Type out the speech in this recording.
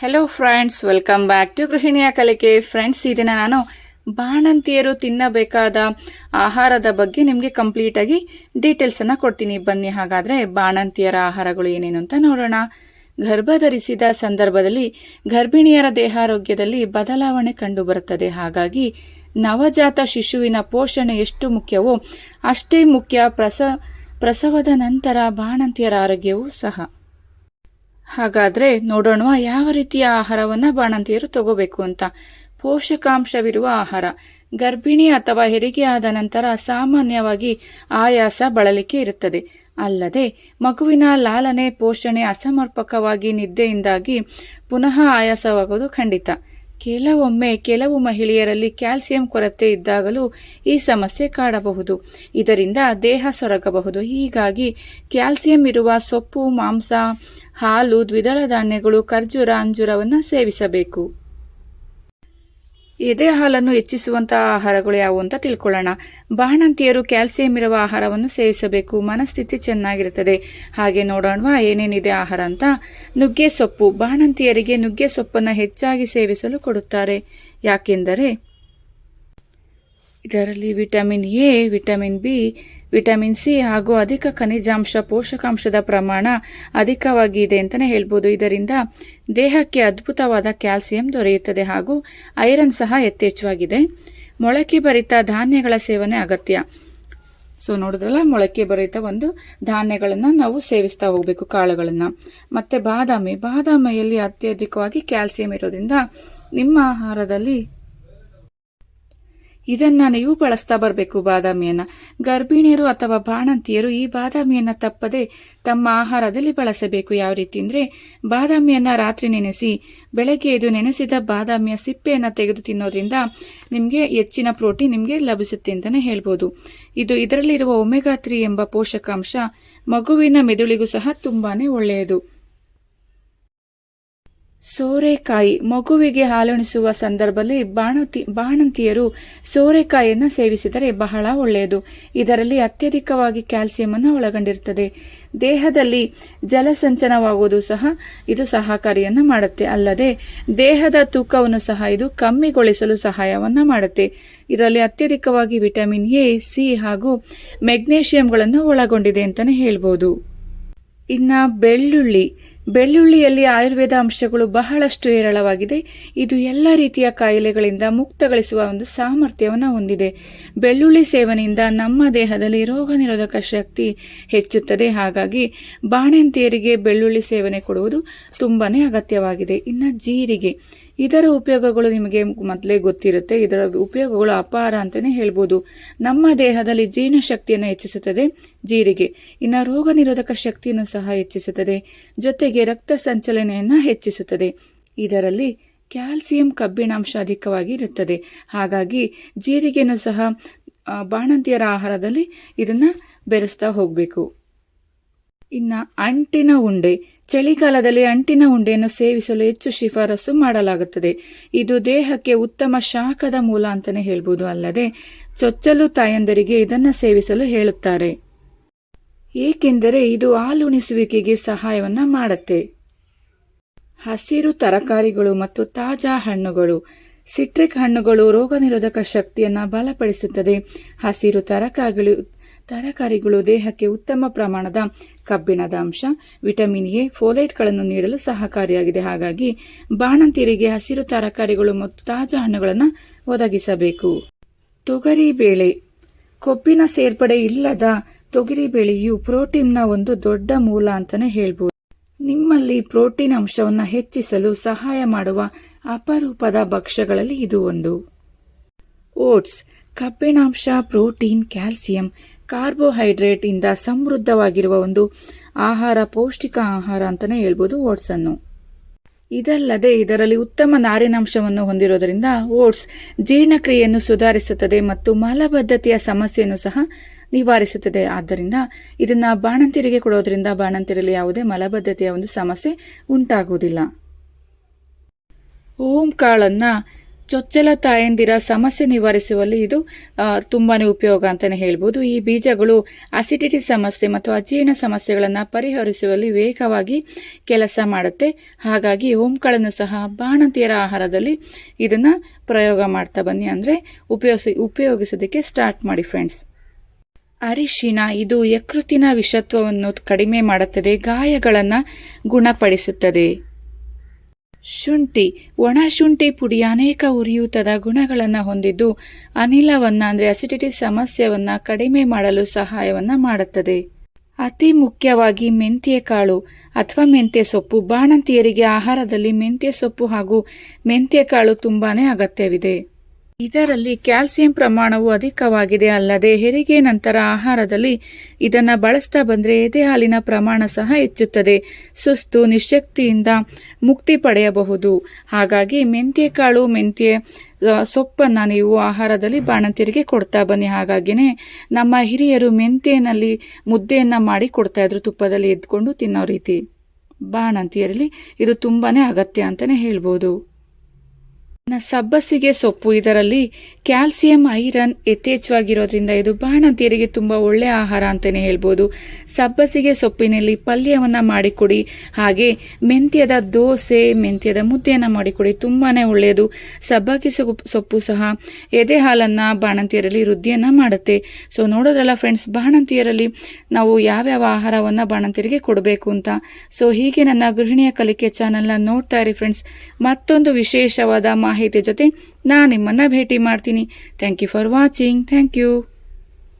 Hello friends welcome back to ಗೃಹಿಣಿಯ ಕಲಿಕೆ friends ಈ ನಾನು ಬಾಣಂತಿಯರು ತಿನ್ನಬೇಕಾದ ಆಹಾರದ ಬಗ್ಗೆ ನಿಮಗೆ ಕಂಪ್ಲೀಟ್ ಆಗಿ ಡೀಟೇಲ್ಸ್ ಅನ್ನ ಕೊಡ್ತೀನಿ. ಬನ್ನಿ, ಹಾಗಾದ್ರೆ ಬಾಣಂತಿಯರ ಆಹಾರಗಳು ಏನೇನು ಅಂತ ನೋಡೋಣ. ಗರ್ಭಧರಿಸಿದ ಸಂದರ್ಭದಲ್ಲಿ ಗರ್ಭಿಣಿಯರ ದೇಹಾರೋಗ್ಯದಲ್ಲಿ ಬದಲಾವಣೆ ಕಂಡುಬರುತ್ತದೆ. ಹಾಗಾಗಿ ನವಜಾತ ಶಿಶುವಿನ ಪೋಷಣೆ ಎಷ್ಟು ಮುಖ್ಯವೋ ಅಷ್ಟೇ ಮುಖ್ಯ. ಪ್ರಸ, ಪ್ರಸವದ ನಂತರ ಬಾಣಂತಿಯರ ಆರೋಗ್ಯವೂ ಸಹ. ಹಾಗಾದ್ರೆ ನೋಡೋಣ ಯಾವ ರೀತಿಯ ಆಹಾರವನ್ನ ಬಾಣಂತಿಯರು ತಗೋಬೇಕು ಅಂತ. ಪೋಷಕಾಂಶವಿರುವ ಆಹಾರ. ಗರ್ಭಿಣಿ ಅಥವಾ ಹೆರಿಗೆ ಆದ ನಂತರ ಸಾಮಾನ್ಯವಾಗಿ ಆಯಾಸ ಬಳಲಿಕೆ ಇರುತ್ತದೆ. ಅಲ್ಲದೆ, ಮಗುವಿನ ಲಾಲನೆ, ಪೋಷಣೆ ಅಸಮರ್ಪಕವಾಗಿ ನಿದ್ದೆಯಿಂದಾಗಿ ಪುನಃ ಆಯಾಸವಾಗುವುದು ಖಂಡಿತ. ಕೆಲವೊಮ್ಮೆ ಕೆಲವು ಮಹಿಳೆಯರಲ್ಲಿ ಕ್ಯಾಲ್ಸಿಯಂ ಕೊರತೆ ಇದ್ದಾಗಲೂ ಈ ಸಮಸ್ಯೆ ಕಾಡಬಹುದು. ಇದರಿಂದ ದೇಹ ಸೊರಗಬಹುದು. ಹೀಗಾಗಿ ಕ್ಯಾಲ್ಸಿಯಂ ಇರುವ ಸೊಪ್ಪು, ಮಾಂಸ, ಹಾಲು, ದ್ವಿದಳ ಧಾನ್ಯಗಳು, ಖರ್ಜೂರ, ಅಂಜೂರವನ್ನು ಸೇವಿಸಬೇಕು. ಎದೆ ಹಾಲನ್ನು ಹೆಚ್ಚಿಸುವಂತಹ ಆಹಾರಗಳು ಯಾವುವು ಅಂತ ತಿಳ್ಕೊಳ್ಳೋಣ. ಬಾಣಂತಿಯರು ಕ್ಯಾಲ್ಸಿಯಂ ಇರುವ ಆಹಾರವನ್ನು ಸೇವಿಸಬೇಕು. ಮನಸ್ಥಿತಿ ಚೆನ್ನಾಗಿರುತ್ತದೆ. ಹಾಗೆ ನೋಡೋಣವಾ, ಏನೇನಿದೆ ಆಹಾರ ಅಂತ? ನುಗ್ಗೆ ಸೊಪ್ಪು. ಬಾಣಂತಿಯರಿಗೆ ನುಗ್ಗೆ ಸೊಪ್ಪನ್ನು ಹೆಚ್ಚಾಗಿ ಸೇವಿಸಲು ಕೊಡುತ್ತಾರೆ. ಯಾಕೆಂದರೆ ಇದರಲ್ಲಿ vitamin A, vitamin B, vitamin C ಹಾಗೂ ಅಧಿಕ ಖನಿಜಾಂಶ, ಪೋಷಕಾಂಶದ ಪ್ರಮಾಣ ಅಧಿಕವಾಗಿದೆ ಅಂತಲೇ ಹೇಳ್ಬೋದು. ಇದರಿಂದ ದೇಹಕ್ಕೆ ಅದ್ಭುತವಾದ ಕ್ಯಾಲ್ಸಿಯಂ ದೊರೆಯುತ್ತದೆ ಹಾಗೂ ಐರನ್ ಸಹ ಯಥೇಚ್ಛವಾಗಿದೆ. ಮೊಳಕೆ ಭರಿತ ಧಾನ್ಯಗಳ ಸೇವನೆ ಅಗತ್ಯ. ಸೊ, ನೋಡಿದ್ರಲ್ಲ, ಮೊಳಕೆ ಭರಿತ ಒಂದು ಧಾನ್ಯಗಳನ್ನು ನಾವು ಸೇವಿಸ್ತಾ ಹೋಗಬೇಕು ಕಾಳುಗಳನ್ನು. ಮತ್ತು ಬಾದಾಮಿ. ಬಾದಾಮಿಯಲ್ಲಿ ಅತ್ಯಧಿಕವಾಗಿ ಕ್ಯಾಲ್ಸಿಯಂ ಇರೋದ್ರಿಂದ ನಿಮ್ಮ ಆಹಾರದಲ್ಲಿ ಇದನ್ನ ನೀವು ಬಳಸ್ತಾ ಬರಬೇಕು ಬಾದಾಮಿಯನ್ನ. ಗರ್ಭಿಣಿಯರು ಅಥವಾ ಬಾಣಂತಿಯರು ಈ ಬಾದಾಮಿಯನ್ನ ತಪ್ಪದೆ ತಮ್ಮ ಆಹಾರದಲ್ಲಿ ಬಳಸಬೇಕು. ಯಾವ ರೀತಿ ಅಂದ್ರೆ ಬಾದಾಮಿಯನ್ನ ರಾತ್ರಿ ನೆನೆಸಿ, ಬೆಳಗ್ಗೆ ಇದು ನೆನೆಸಿದ ಬಾದಾಮಿಯ ಸಿಪ್ಪೆಯನ್ನ ತೆಗೆದು ತಿನ್ನೋದ್ರಿಂದ ನಿಮಗೆ ಹೆಚ್ಚಿನ ಪ್ರೋಟೀನ್ ನಿಮಗೆ ಲಭಿಸುತ್ತೆ ಅಂತಾನೆ ಹೇಳ್ಬೋದು. ಇದು ಇದರಲ್ಲಿರುವ ಒಮೆಗಾ ತ್ರೀ ಎಂಬ ಪೋಷಕಾಂಶ ಮಗುವಿನ ಮೆದುಳಿಗೂ ಸಹ ತುಂಬಾನೇ ಒಳ್ಳೆಯದು. ಸೋರೆಕಾಯಿ ಮಗುವಿಗೆ ಹಾಲುಣಿಸುವ ಸಂದರ್ಭದಲ್ಲಿ ಬಾಣತಿ ಬಾಣಂತಿಯರು ಸೋರೆಕಾಯಿಯನ್ನು ಸೇವಿಸಿದರೆ ಬಹಳ ಒಳ್ಳೆಯದು. ಇದರಲ್ಲಿ ಅತ್ಯಧಿಕವಾಗಿ ಕ್ಯಾಲ್ಸಿಯಂ ಅನ್ನು ಒಳಗೊಂಡಿರುತ್ತದೆ. ದೇಹದಲ್ಲಿ ಜಲಸಂಚನವಾಗುವುದು ಸಹ ಇದು ಸಹಕಾರಿಯನ್ನು ಮಾಡುತ್ತೆ. ಅಲ್ಲದೆ ದೇಹದ ತೂಕವನ್ನು ಸಹ ಇದು ಕಮ್ಮಿಗೊಳಿಸಲು ಸಹಾಯವನ್ನು ಮಾಡುತ್ತೆ. ಇದರಲ್ಲಿ ಅತ್ಯಧಿಕವಾಗಿ ವಿಟಮಿನ್ ಎ, ಸಿ ಹಾಗೂ ಮೆಗ್ನೇಷಿಯಂಗಳನ್ನು ಒಳಗೊಂಡಿದೆ ಅಂತಾನೆ ಹೇಳ್ಬೋದು. ಇನ್ನ ಬೆಳ್ಳುಳ್ಳಿ. ಬೆಳ್ಳುಳ್ಳಿಯಲ್ಲಿ ಆಯುರ್ವೇದ ಅಂಶಗಳು ಬಹಳಷ್ಟು ಹೇರಳವಾಗಿದೆ. ಇದು ಎಲ್ಲ ರೀತಿಯ ಕಾಯಿಲೆಗಳಿಂದ ಮುಕ್ತಗೊಳಿಸುವ ಒಂದು ಸಾಮರ್ಥ್ಯವನ್ನು ಹೊಂದಿದೆ. ಬೆಳ್ಳುಳ್ಳಿ ಸೇವನೆಯಿಂದ ನಮ್ಮ ದೇಹದಲ್ಲಿ ರೋಗ ನಿರೋಧಕ ಶಕ್ತಿ ಹೆಚ್ಚುತ್ತದೆ. ಹಾಗಾಗಿ ಬಾಣಂತಿಯರಿಗೆ ಬೆಳ್ಳುಳ್ಳಿ ಸೇವನೆ ಕೊಡುವುದು ತುಂಬಾನೇ ಅಗತ್ಯವಾಗಿದೆ. ಇನ್ನು ಜೀರಿಗೆ. ಇದರ ಉಪಯೋಗಗಳು ನಿಮಗೆ ಮೊದಲೇ ಗೊತ್ತಿರುತ್ತೆ. ಇದರ ಉಪಯೋಗಗಳು ಅಪಾರ ಅಂತಲೇ ಹೇಳ್ಬೋದು. ನಮ್ಮ ದೇಹದಲ್ಲಿ ಜೀರ್ಣಶಕ್ತಿಯನ್ನು ಹೆಚ್ಚಿಸುತ್ತದೆ, ಜೀರಿಗೆ. ಇನ್ನು ರೋಗ ನಿರೋಧಕ ಶಕ್ತಿಯನ್ನು ಸಹ ಹೆಚ್ಚಿಸುತ್ತದೆ. ಜೊತೆಗೆ ರಕ್ತ ಸಂಚಲನೆಯನ್ನು ಹೆಚ್ಚಿಸುತ್ತದೆ. ಇದರಲ್ಲಿ ಕ್ಯಾಲ್ಸಿಯಂ ಕಬ್ಬಿಣಾಂಶ ಅಧಿಕವಾಗಿ ಇರುತ್ತದೆ. ಹಾಗಾಗಿ ಜೀರಿಗೆಯನ್ನು ಸಹ ಬಾಣಂತಿಯರ ಆಹಾರದಲ್ಲಿ ಇದನ್ನು ಬೆರೆಸ್ತಾ ಹೋಗಬೇಕು. ಇನ್ನ ಅಂಟಿನ ಉಂಡೆ. ಚಳಿಗಾಲದಲ್ಲಿ ಅಂಟಿನ ಉಂಡೆಯನ್ನು ಸೇವಿಸಲು ಹೆಚ್ಚು ಶಿಫಾರಸು ಮಾಡಲಾಗುತ್ತದೆ. ಇದು ದೇಹಕ್ಕೆ ಉತ್ತಮ ಶಾಖದ ಮೂಲ ಅಂತಲೇ ಹೇಳ್ಬೋದು. ಅಲ್ಲದೆ ಚೊಚ್ಚಲು ತಾಯಂದರಿಗೆ ಇದನ್ನು ಸೇವಿಸಲು ಹೇಳುತ್ತಾರೆ. ಏಕೆಂದರೆ ಇದು ಹಾಲುಣಿಸುವಿಕೆಗೆ ಸಹಾಯವನ್ನು ಮಾಡುತ್ತೆ. ಹಸಿರು ತರಕಾರಿಗಳು ಮತ್ತು ತಾಜಾ ಹಣ್ಣುಗಳು. ಸಿಟ್ರಿಕ್ ಹಣ್ಣುಗಳು ರೋಗ ನಿರೋಧಕ ಶಕ್ತಿಯನ್ನು ಬಲಪಡಿಸುತ್ತದೆ. ಹಸಿರು ತರಕಾರಿಗಳು ತರಕಾರಿಗಳು ದೇಹಕ್ಕೆ ಉತ್ತಮ ಪ್ರಮಾಣದ ಕಬ್ಬಿಣದ ಅಂಶ, ವಿಟಮಿನ್ ಎ, ಫೋಲೇಟ್ಗಳನ್ನು ನೀಡಲು ಸಹಕಾರಿಯಾಗಿದೆ. ಹಾಗಾಗಿ ಬಾಣಂತಿರಿಗೆ ಹಸಿರು ತರಕಾರಿಗಳು ಮತ್ತು ತಾಜಾ ಹಣ್ಣುಗಳನ್ನು ಒದಗಿಸಬೇಕು. ತೊಗರಿ ಬೇಳೆ. ಕೊಬ್ಬಿನ ಸೇರ್ಪಡೆ ಇಲ್ಲದ ತೊಗರಿ ಬೇಳೆಯು ಪ್ರೋಟೀನ್ನ ಒಂದು ದೊಡ್ಡ ಮೂಲ ಅಂತಾನೆ ಹೇಳ್ಬೋದು. ನಿಮ್ಮಲ್ಲಿ ಪ್ರೋಟೀನ್ ಅಂಶವನ್ನು ಹೆಚ್ಚಿಸಲು ಸಹಾಯ ಮಾಡುವ ಅಪರೂಪದ ಭಕ್ಷ್ಯಗಳಲ್ಲಿ ಇದು ಒಂದು. ಓಟ್ಸ್. ಕಬ್ಬಿಣಾಂಶ, ಪ್ರೋಟೀನ್, ಕ್ಯಾಲ್ಸಿಯಂ ಕಾರ್ಬೋಹೈಡ್ರೇಟ್ ಇಂದ ಸಮೃದ್ಧವಾಗಿರುವ ಒಂದು ಆಹಾರ, ಪೌಷ್ಟಿಕ ಆಹಾರ ಅಂತಾನೆ ಹೇಳ್ಬೋದು ಓಟ್ಸ್ ಅನ್ನು ಇದಲ್ಲದೆ ಇದರಲ್ಲಿ ಉತ್ತಮ ನಾರಿನಾಂಶವನ್ನು ಹೊಂದಿರುವುದರಿಂದ ಓಟ್ಸ್ ಜೀರ್ಣಕ್ರಿಯೆಯನ್ನು ಸುಧಾರಿಸುತ್ತದೆ ಮತ್ತು ಮಲಬದ್ಧತೆಯ ಸಮಸ್ಯೆಯನ್ನು ಸಹ ನಿವಾರಿಸುತ್ತದೆ. ಆದ್ದರಿಂದ ಇದನ್ನು ಬಾಣಂತಿರಿಗೆ ಕೊಡೋದ್ರಿಂದ ಬಾಣಂತಿರಲ್ಲಿ ಯಾವುದೇ ಮಲಬದ್ಧತೆಯ ಒಂದು ಸಮಸ್ಯೆ ಉಂಟಾಗುವುದಿಲ್ಲ. ಓಂ ಕಾಳನ್ನ ಚೊಚ್ಚಲ ತಾಯಂದಿರ ಸಮಸ್ಯೆ ನಿವಾರಿಸುವಲ್ಲಿ ಇದು ತುಂಬಾನೇ ಉಪಯೋಗ ಅಂತಾನೆ ಹೇಳ್ಬೋದು. ಈ ಬೀಜಗಳು ಅಸಿಡಿಟಿ ಸಮಸ್ಯೆ ಮತ್ತು ಅಜೀರ್ಣ ಸಮಸ್ಯೆಗಳನ್ನು ಪರಿಹರಿಸುವಲ್ಲಿ ವೇಗವಾಗಿ ಕೆಲಸ ಮಾಡುತ್ತೆ. ಹಾಗಾಗಿ ಓಂಕಾಳನ್ನು ಸಹ ಬಾಣಂತಿಯರ ಆಹಾರದಲ್ಲಿ ಇದನ್ನ ಪ್ರಯೋಗ ಮಾಡ್ತಾ ಬನ್ನಿ ಅಂದ್ರೆ ಉಪಯೋಗಿಸಿ ಉಪಯೋಗಿಸೋದಕ್ಕೆ ಸ್ಟಾರ್ಟ್ ಮಾಡಿ ಫ್ರೆಂಡ್ಸ್ ಅರಿಶಿನ, ಇದು ಯಕೃತಿನ ವಿಷತ್ವವನ್ನು ಕಡಿಮೆ ಮಾಡುತ್ತದೆ, ಗಾಯಗಳನ್ನು ಗುಣಪಡಿಸುತ್ತದೆ. ಶುಂಠಿ, ಒಣ ಶುಂಠಿ ಪುಡಿ ಅನೇಕ ಉರಿಯೂತದ ಗುಣಗಳನ್ನು ಹೊಂದಿದ್ದು ಅನಿಲವನ್ನ ಅಂದ್ರೆ ಅಸಿಡಿಟಿ ಸಮಸ್ಯೆಯನ್ನು ಕಡಿಮೆ ಮಾಡಲು ಸಹಾಯವನ್ನ ಮಾಡುತ್ತದೆ. ಅತಿ ಮುಖ್ಯವಾಗಿ ಮೆಂತ್ಯ ಕಾಳು ಅಥವಾ ಮೆಂತ್ಯೆ ಸೊಪ್ಪು. ಬಾಣಂತಿಯರಿಗೆ ಆಹಾರದಲ್ಲಿ ಮೆಂತ್ಯ ಸೊಪ್ಪು ಹಾಗೂ ಮೆಂತ್ಯೆ ಕಾಳು ತುಂಬಾನೇ ಅಗತ್ಯವಿದೆ. ಇದರಲ್ಲಿ ಕ್ಯಾಲ್ಸಿಯಂ ಪ್ರಮಾಣವು ಅಧಿಕವಾಗಿದೆ ಅಲ್ಲದೆ ಹೆರಿಗೆ ನಂತರ ಆಹಾರದಲ್ಲಿ ಇದನ್ನು ಬಳಸ್ತಾ ಬಂದರೆ ಎದೆ ಹಾಲಿನ ಪ್ರಮಾಣ ಸಹ ಹೆಚ್ಚುತ್ತದೆ. ಸುಸ್ತು, ನಿಶಕ್ತಿಯಿಂದ ಮುಕ್ತಿ ಪಡೆಯಬಹುದು. ಹಾಗಾಗಿ ಮೆಂತ್ಯಕಾಳು, ಮೆಂತ್ಯ ಸೊಪ್ಪನ್ನು ನೀವು ಆಹಾರದಲ್ಲಿ ಬಾಣಂತಿಯರಿಗೆ ಕೊಡ್ತಾ ಬನ್ನಿ. ಹಾಗಾಗಿನೇ ನಮ್ಮ ಹಿರಿಯರು ಮೆಂತ್ಯನಲ್ಲಿ ಮುದ್ದೆಯನ್ನು ಮಾಡಿ ಕೊಡ್ತಾ ಇದ್ರು, ತುಪ್ಪದಲ್ಲಿ ಎದ್ಕೊಂಡು ತಿನ್ನೋ ರೀತಿ. ಬಾಣಂತಿಯರಲ್ಲಿ ಇದು ತುಂಬಾ ಅಗತ್ಯ ಅಂತಲೇ ಹೇಳ್ಬೋದು. ಸಬ್ಬಸಿಗೆ ಸೊಪ್ಪು. ಇದರಲ್ಲಿ ಕ್ಯಾಲ್ಸಿಯಂ, ಐರನ್, ಯಥೇಚ್ಛವಾಗಿರೋದ್ರಿಂದ ಇದು ಬಾಣಂತಿಯರಿಗೆ ತುಂಬಾ ಒಳ್ಳೆಯ ಆಹಾರ ಅಂತಾನೆ ಹೇಳ್ಬೋದು. ಸಬ್ಬಸಿಗೆ ಸೊಪ್ಪಿನಲ್ಲಿ ಪಲ್ಯವನ್ನ ಮಾಡಿಕೊಡಿ. ಹಾಗೆ ಮೆಂತ್ಯದ ದೋಸೆ, ಮೆಂತ್ಯದ ಮುದ್ದೆಯನ್ನು ಮಾಡಿಕೊಡಿ. ತುಂಬಾನೇ ಒಳ್ಳೆಯದು. ಸಬ್ಬಕ್ಕಿ ಸೊಪ್ಪು ಸೊಪ್ಪು ಸಹ ಎದೆ ಹಾಲನ್ನು ಬಾಣಂತಿಯರಲ್ಲಿ ವೃದ್ಧಿಯನ್ನು ಮಾಡುತ್ತೆ. ಸೊ ನೋಡೋದ್ರಲ್ಲ ಫ್ರೆಂಡ್ಸ್ ಬಾಣಂತಿಯರಲ್ಲಿ ನಾವು ಯಾವ್ಯಾವ ಆಹಾರವನ್ನ ಬಾಣಂತಿಯರಿಗೆ ಕೊಡಬೇಕು ಅಂತ. ಸೊ ಹೀಗೆ ನನ್ನ ಗೃಹಿಣಿಯ ಕಲಿಕೆ ಚಾನೆಲ್ನ ನೋಡ್ತಾ ಇರಿ ಫ್ರೆಂಡ್ಸ್ ಮತ್ತೊಂದು ವಿಶೇಷವಾದ ಮಾಹಿತಿ ಜೊತೆ ನಾನು ನಿಮ್ಮನ್ನ ಭೇಟಿ ಮಾಡ್ತೀನಿ. Thank you for watching thank you